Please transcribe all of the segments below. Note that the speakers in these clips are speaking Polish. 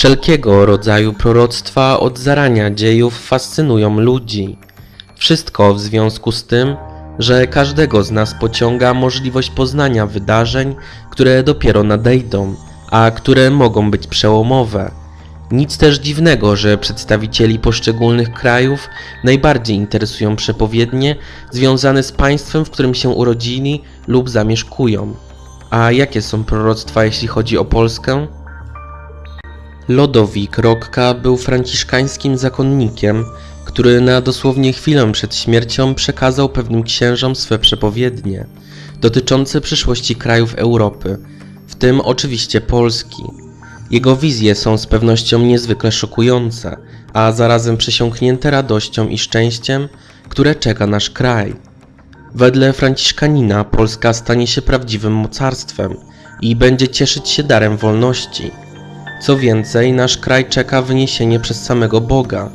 Wszelkiego rodzaju proroctwa od zarania dziejów fascynują ludzi. Wszystko w związku z tym, że każdego z nas pociąga możliwość poznania wydarzeń, które dopiero nadejdą, a które mogą być przełomowe. Nic też dziwnego, że przedstawicieli poszczególnych krajów najbardziej interesują przepowiednie związane z państwem, w którym się urodzili lub zamieszkują. A jakie są proroctwa, jeśli chodzi o Polskę? Lodowik Rokka był franciszkańskim zakonnikiem, który na dosłownie chwilę przed śmiercią przekazał pewnym księżom swe przepowiednie dotyczące przyszłości krajów Europy, w tym oczywiście Polski. Jego wizje są z pewnością niezwykle szokujące, a zarazem przesiąknięte radością i szczęściem, które czeka nasz kraj. Wedle Franciszkanina Polska stanie się prawdziwym mocarstwem i będzie cieszyć się darem wolności. Co więcej, nasz kraj czeka wyniesienie przez samego Boga,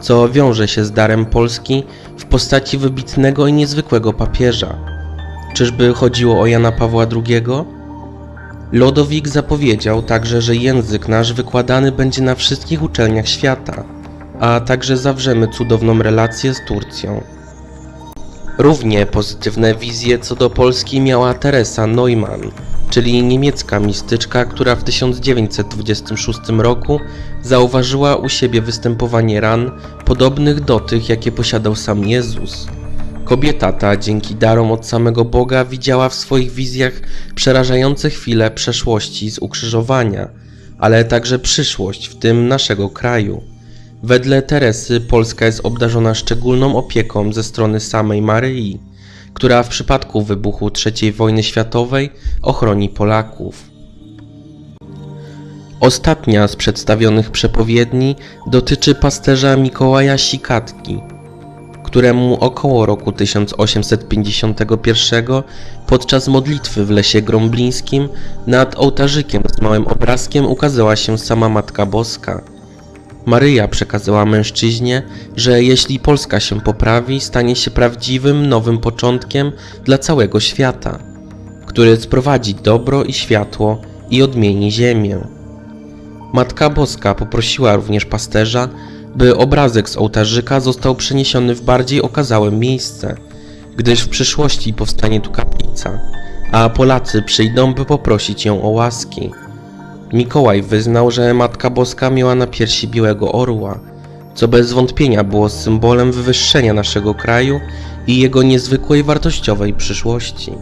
co wiąże się z darem Polski w postaci wybitnego i niezwykłego papieża. Czyżby chodziło o Jana Pawła II? Lodowik zapowiedział także, że język nasz wykładany będzie na wszystkich uczelniach świata, a także zawrzemy cudowną relację z Turcją. Równie pozytywne wizje co do Polski miała Teresa Neumann, czyli niemiecka mistyczka, która w 1926 roku zauważyła u siebie występowanie ran podobnych do tych, jakie posiadał sam Jezus. Kobieta ta dzięki darom od samego Boga widziała w swoich wizjach przerażające chwile przeszłości z ukrzyżowania, ale także przyszłość, w tym naszego kraju. Wedle Teresy Polska jest obdarzona szczególną opieką ze strony samej Maryi, która w przypadku wybuchu III wojny światowej ochroni Polaków. Ostatnia z przedstawionych przepowiedni dotyczy pasterza Mikołaja Sikatki, któremu około roku 1851 podczas modlitwy w lesie gromblińskim nad ołtarzykiem z małym obrazkiem ukazała się sama Matka Boska. Maryja przekazała mężczyźnie, że jeśli Polska się poprawi, stanie się prawdziwym nowym początkiem dla całego świata, który sprowadzi dobro i światło i odmieni ziemię. Matka Boska poprosiła również pasterza, by obrazek z ołtarzyka został przeniesiony w bardziej okazałe miejsce, gdyż w przyszłości powstanie tu kaplica, a Polacy przyjdą, by poprosić ją o łaski. Mikołaj wyznał, że Matka Boska miała na piersi białego orła, co bez wątpienia było symbolem wywyższenia naszego kraju i jego niezwykłej wartościowej przyszłości.